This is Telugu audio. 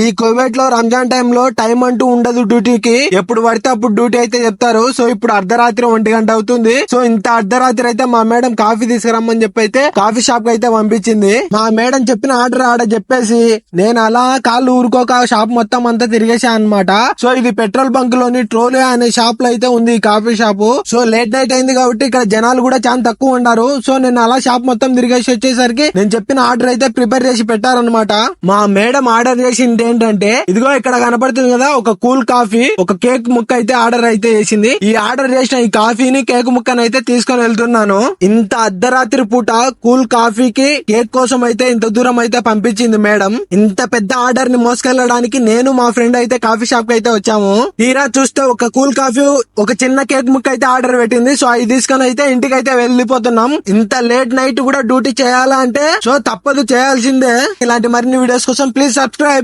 ఈ కోవిడ్లో రంజాన్ టైం లో టైం అంటూ ఉండదు డ్యూటీకి ఎప్పుడు పడితే అప్పుడు డ్యూటీ అయితే చెప్తారు. సో ఇప్పుడు అర్ధరాత్రి ఒంటి గంట అవుతుంది. సో ఇంత అర్ధరాత్రి అయితే మా మేడం కాఫీ తీసుకురమ్మని చెప్పి అయితే కాఫీ షాప్కి అయితే పంపించింది. మా మేడం చెప్పిన ఆర్డర్ ఆడ చెప్పేసి నేను అలా కాళ్ళు ఊరుకోక షాప్ మొత్తం అంతా తిరిగేసా అన్నమాట. సో ఇది పెట్రోల్ బంక్లోని ట్రోలే అనే షాప్లో అయితే ఉంది ఈ coffee shop so late night అయింది కాబట్టి ఇక్కడ జనాలు కూడా చాలా తక్కువ ఉన్నారు. సో నేను అలా షాప్ మొత్తం తిరిగేసి వచ్చేసరికి నేను చెప్పిన ఆర్డర్ అయితే ప్రిపేర్ చేసి పెట్టారనమాట మా మేడం ఆర్డర్ చేసింది ఏంటంటే ఇదిగో ఇక్కడ కనపడుతుంది కదా ఒక కూల్ కాఫీ ఒక కేక్ ముక్క అయితే ఆర్డర్ అయితే చేసింది. ఈ ఆర్డర్ చేసిన ఈ కాఫీని కేక్ ముక్కను అయితే తీసుకొని వెళ్తున్నాను. ఇంత అర్ధరాత్రి పూట కూల్ కాఫీకి కేక్ కోసం అయితే ఇంత దూరం అయితే పంపించింది మేడం. ఇంత పెద్ద ఆర్డర్ని మోసుకెళ్ళడానికి నేను మా ఫ్రెండ్ అయితే కాఫీ షాప్కి అయితే వచ్చాము. తీరా చూస్తే ఒక కూల్ కాఫీ ఒక చిన్న కేక్ ముక్క అయితే ఆర్డర్ పెట్టింది. సో అది తీసుకొని అయితే ఇంటికి అయితే వెళ్ళిపోతున్నాం. ఇంత లేట్ నైట్ కూడా డ్యూటీ చేయాలంటే సో తప్పదు చేయాల్సిందే. ఇలాంటి మరిన్ని వీడియోస్ కోసం ప్లీజ్ సబ్స్క్రైబ్.